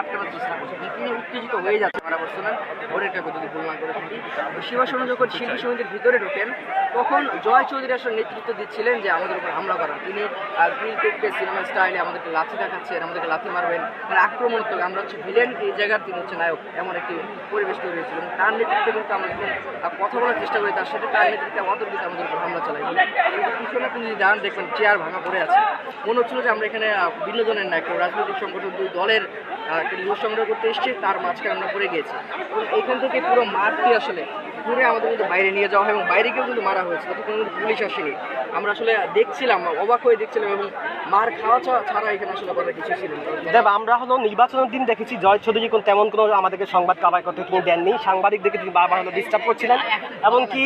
আটকানোর চেষ্টা করছে। তিনি উত্তেজিত হয়ে যাচ্ছে মারা বর্তমান ওরেটা যদি ভুল করে থাকি। তো শিবা শর্মা যখন শিল্পী সমিতির ভিতরে ঢোকেন তখন জয় চৌধুরী আসলে নেতৃত্ব দিচ্ছিলেন যে আমাদের উপর হামলা করার। তিনি ক্রিকেটকে সিনেমা স্টাইলে আমাদেরকে লাথি দেখাচ্ছেন আমাদেরকে লাথি মারবেন। মানে আক্রমণাত্মক আমরা হচ্ছে ভিলেন এই জায়গার তিনি হচ্ছে নায়ক এমন একটি পরিবেশ তৈরি হয়েছিল। তার নেতৃত্বে কিন্তু আমরা যখন কথা বলার চেষ্টা করি তার সাথে তার নেতৃত্বে আমাদের কিন্তু আমাদের উপর হামলা চালাই পিছনে আপনি যদি দাঁড়ান দেখবেন চেয়ার ভাঙা পড়ে আছে। মনে হচ্ছিল যে আমরা এখানে বিনোদনের না একটা রাজনৈতিক সংগঠন দুই দলের একটা সংগ্রহ করতে এসেছি, তার মাঝখানে আমরা পড়ে গিয়েছি। এবং এখান থেকে পুরো মাঠটি আসলে ঘুরে আমাদের কিন্তু বাইরে নিয়ে যাওয়া হয় এবং বাইরে কেউ কিন্তু মারা হয়েছে, ততক্ষণ কিন্তু পুলিশ আসেনি। আমরা আসলে দেখছিলাম অবাক হয়ে দেখছিলাম এবং মার খাওয়া ছাড়া এখানে আসলে করার কিছু ছিল দেব আমরা হলো নির্বাচনের দিন দেখেছি জয় চৌধুরী কোন তেমন কোনো আমাদেরকে সংবাদ কাবার করতে তিনি দেননি। সাংবাদিকদেরকে তিনি বারবার হলো ডিস্টার্ব করছিলেন। এমনকি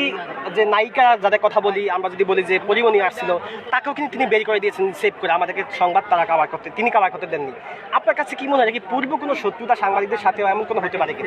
যে নায়িকা যাদের কথা বলি আমরা যদি বলি যে পরিমণি আসছিল তাকেও কিন্তু তিনি বের করে দিয়েছেন সেভ করে আমাদেরকে সংবাদ তারা কাবার করতে তিনি কাবার করতে দেননি। আপনার কাছে কি মনে হয় কি পূর্ব কোনো শত্রুতা সাংবাদিকদের সাথে এমন কোনো হতে পারে কি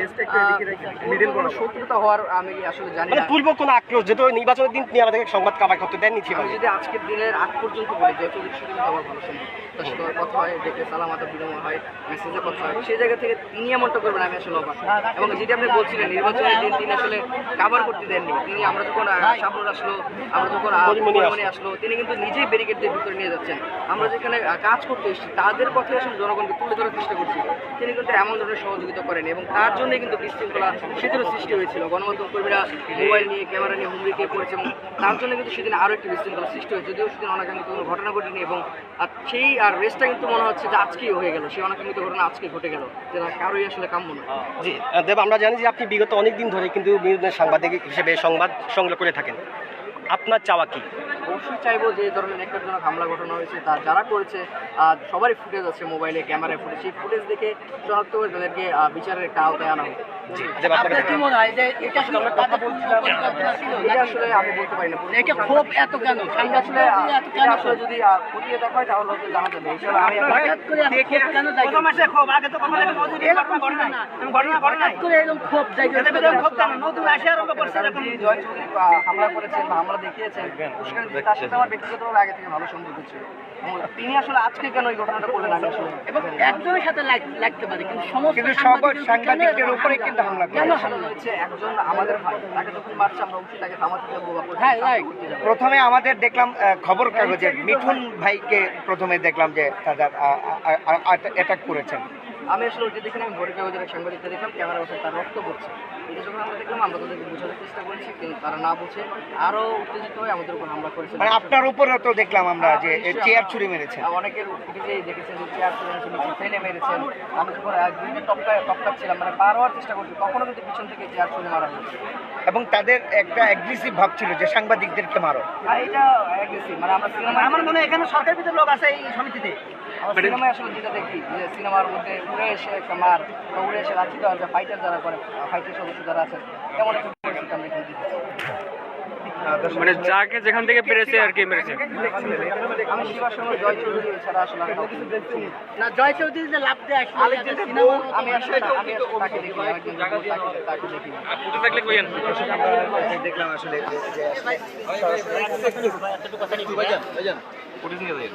শত্রুতা হওয়ার আমি আসলে জানি মানে পূর্ব কোনো আক্রোশ যেহেতু নির্বাচনের দিন তিনি আমাদেরকে সংবাদ কাবার করতে দেননি ছিল আমি যদি আজকের দিনের আগ পর্যন্ত বলি চৌধুরীর সাথে কিন্তু আমার ভালো সম্পর্ক তার সাথে কথা হয় দেখে সালাম বিনিময় হয় মেসেজে কথা হয় সেই জায়গা থেকে তিনি এমনটা করবেন আমি আসলে অবাক। এবং যেটা আপনি বলছিলেন নির্বাচনের দিন তিনি আসলে কাভার করতে দেননি। তিনি আমরা যখন সাবরুল আসলো আমরা যখন পরিমণি আসলো। তিনি কিন্তু নিজেই ব্যারিকেড দিয়ে ভিতরে নিয়ে যাচ্ছেন। আমরা যেখানে কাজ করতে এসেছি তাদের কথা আসলে জনগণকে তুলে ধরার চেষ্টা করছি। তিনি কিন্তু এমন ধরনের সহযোগিতা করেন এবং তার জন্যই কিন্তু বিশৃঙ্খলা সেদিনও সৃষ্টি হয়েছিল। গণমাধ্যম কর্মীরা মোবাইল নিয়ে ক্যামেরা নিয়ে হুমড়ি খেয়ে পড়েছে এবং তার জন্য কিন্তু সেদিন আরও একটি বিশৃঙ্খলা সৃষ্টি হয়েছে, যদিও সেদিন অনাকাঙ্ক্ষিত কোনো ঘটনা ঘটেনি এবং আর সেই আর রেসটা কিন্তু মনে হচ্ছে যে আজকেই হয়ে গেল, সেই অনাকাঙ্ক্ষিত ঘটনা আজকে ঘটে গেল, যেটা কারোই আসলে কাম্য না জি, দেব, আমরা জানি যে আপনি বিগত অনেক দিন ধরে কিন্তু বিনোদনের সাংবাদিক হিসেবে সংবাদ সংগ্রহ করে থাকেন। আপনার চাওয়া কি? অবশ্যই চাইব যে এই ধরনের একজনক হামলা ঘটনা হয়েছে তার যারা করেছে আহ, সবারই ফুটেজ আছে মোবাইলে ক্যামেরায় ফুটেজ সেই ফুটেজ দেখে শনাক্ত করে তাদেরকে বিচারের একটা আওতায় আনা হোক। যে এটা আমি বলতে পারি না। এত কেন? আসলে যদি খতিয়ে দেখা হয় তাহলে হয়তো জানা যাবে হামলা করেছেন বা হামলা দেখিয়েছেন তার সাথে আমার ব্যক্তিগতভাবে আগে থেকে ভালো সম্পর্ক ছিল। তিনি আসলে আজকে কেন এই ঘটনাটা করলেন আমি আসলে? এবং একজনের সাথে লাগতে পারে কিন্তু সমস্ত কিন্তু সব সাংবাদিকদের সাংবাদিকদের উপরে কিন্তু হামলা কেন হামলা হচ্ছে একজন আমাদের ভাই তাকে যখন মারছে আমরা অবশ্যই তাকে থামাতে যাব হ্যাঁ. প্রথমে আমাদের দেখলাম আহ, খবর কাগজে মিঠুন ভাইকে প্রথমে দেখলাম যে তাদের অ্যাটাক করেছেন। আমি আসলে ওইটা দেখে আমি ভোরের কাগজের এক সাংবাদিকটা দেখলাম ক্যামেরা বসে তার রক্ত পড়ছে। এটা যখন আমরা দেখলাম আমরা তাদেরকে বোঝানোর চেষ্টা করেছি কিন্তু তারা না বুঝে আরও উত্তেজিত হয়ে আমাদের উপর হামলা করেছে। মানে আপনার উপরে তো দেখলাম আমরা যে চেয়ার ছুরি মেরেছে। অনেকের ফুটেজে দেখেছেন যে চেয়ার তুলে নিচে নিচে ফেলে মেরেছেন আমি যখন গ্রিনে টপকা টপকাচ্ছিলাম মানে পার হওয়ার চেষ্টা করছি তখনও কিন্তু পিছন থেকে চেয়ার ছুঁড়ে মারা হয়েছে এবং তাদের একটা অ্যাগ্রেসিভ ভাব ছিল যে সাংবাদিকদেরকে মারো। আর এটা অ্যাগ্রেসিভ মানে আমরা সিনেমা আমার মনে হয় এখানে সরকার ভিতরে লোক আছে এই সমিতিতে। আমরা সিনেমায় আসলে যেটা দেখি যে সিনেমার মধ্যে উড়ে এসে মার বা উড়ে এসে লাঠি দেওয়ার যে ফাইটার যারা করে ফাইটার সদস্য যারা আছেন তেমন একটা পরিস্থিতি আমরা এখানে দেখেছি মানে যাকে যেখান থেকে পেরেছে আর কি মেরেছে? আমি শিবার সঙ্গে জয় চৌধুরী ছাড়া আসলে না। জয় চৌধুরী যে লাভ দিয়ে আসলে আমি আসলে আমি আসলে তাকে দেখি তাকে- তাকে দেখি থাকলে কইেন দেখলাম আসলে যে ফুটেজ নিয়ে যাই